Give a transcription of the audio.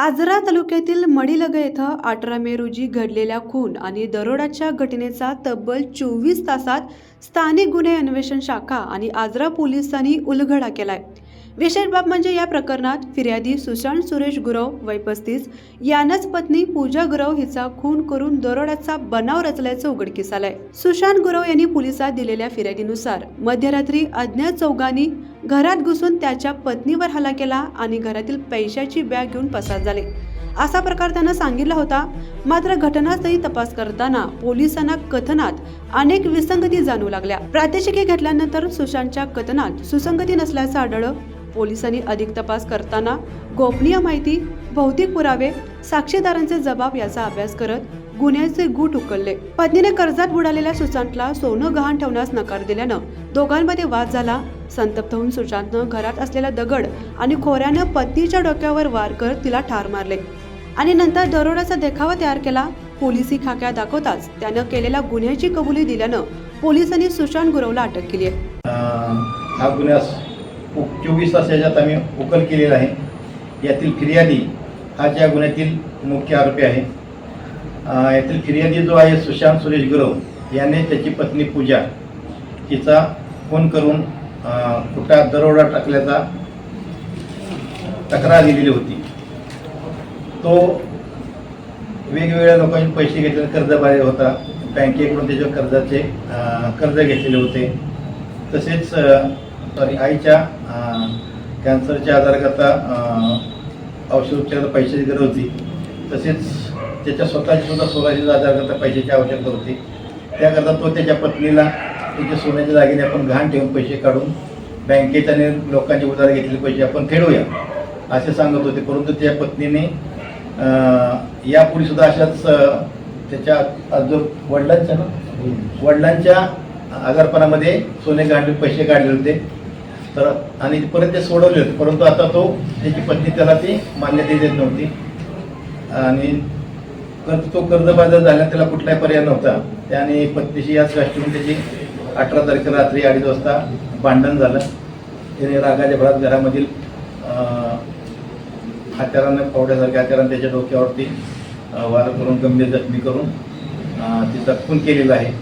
आजरा तालुक्यातील मडिलग येथं अठरा मे रोजी घडलेल्या खून आणि दरोडाच्या घटनेचा तब्बल चोवीस तासात स्थानिक गुन्हे अन्वेषण शाखा आणि आजरा पोलिसांनी उलगडा केलाय. विशेष बाब म्हणजे या प्रकरणात फिर्यादी सुशांत सुरेश गुरव वय पस्तीस यानंच पत्नी पूजा गुरव हिचा खून करून दरोड्याचा बनाव रचल्याचं उघडकीस आलंय. सुशांत गुरव यांनी पोलिसात दिलेल्या फिर्यादीनुसार मध्यरात्री अज्ञात चौघांनी घरात घुसून त्याच्या पत्नीवर हल्ला केला आणि घरातील पैशाची बॅग घेऊन पसार झाले. असा प्रकार त्यानं सांगितला होता. मात्र घटनास्थळी तपास करताना पोलिसांना कथनात अनेक विसंगती जाणू लागल्या. प्रात्यक्षिके घेतल्यानंतर सुशांतच्या कथनात सुसंगती नसल्याचं आढळलं. पोलिसांनी अधिक तपास करताना गोपनीय माहिती भौतिक पुरावे साक्षीदारांचे जबाब याचा अभ्यास करत गुन्ह्याचे गुट उकलले. पत्नीने कर्जात बुडालेल्या सुशांतला सोनं गहाण ठेवण्यास नकार दिल्यानं दोघांमध्ये वाद झाला. संतप्त होऊन सुशांतनं घरात असलेला दगड आणि खोऱ्यानं पत्नीच्या डोक्यावर वार करत तिला ठार मारले. आणि नंतर दरोड्याचा देखावा तयार केला पोलिसी खाक्या दाखवताच त्यानं केलेल्या गुन्ह्याची कबुली दिल्यानं पोलिसांनी सुशांत गुरवला अटक केली आहे. हा गुन्हा चोवीस तास याच्यात आम्ही उकल केलेला आहे. यातील फिर्यादी हा ज्या गुन्ह्यातील मुख्य आरोपी आहे. यातील फिर्यादी जो आहे सुशांत सुरेश गुरव याने त्याची पत्नी पूजा तिचा फोन करून खोटा दरोडा टाकल्याचा तक्रार दिलेली होती. तो वेगवेगळ्या लोकांनी पैसे घेतले कर्ज बाहेर होता. बँकेकडून त्याच्या कर्जाचे कर्ज घेतलेले होते. तसेच सॉरी आईच्या कॅन्सरच्या आजाराकरता औषधोपचार पैशाची गरज होती. तसेच त्याच्या स्वतःची सुद्धा सोळाशे आजाराकरता पैशाची आवश्यकता होती. त्याकरता तो त्याच्या पत्नीला त्याचे सोन्याच्या दागिने आपण गहाण ठेवून पैसे काढून बँकेत आणि लोकांचे उधार घेतलेले पैसे आपण फेडूया असे सांगत होते. परंतु त्या पत्नीने अं, यापूर्वी सुद्धा अशाच त्याच्या जो वडिलांच्या ना वडिलांच्या आजारपणामध्ये सोने काढले पैसे काढले होते. तर आणि परत ते सोडवले होते. परंतु आता तो त्याची पत्नी त्याला ती मान्यता देत नव्हती. आणि कर्ज तो कर्जबाजार झाला त्याला कुठलाही पर्याय नव्हता. त्याने पत्नीशी याच गोष्टीतून त्याची अठरा तारखेला रात्री अडीच वाजता भांडण झालं. त्याने रागाच्या भरात घरामधील अं, हत्यारानं पावड्यासारख्या हत्यारानं त्याच्या डोक्यावरती वार करून गंभीर जखमी करून अं, तिचा खून केलेला आहे.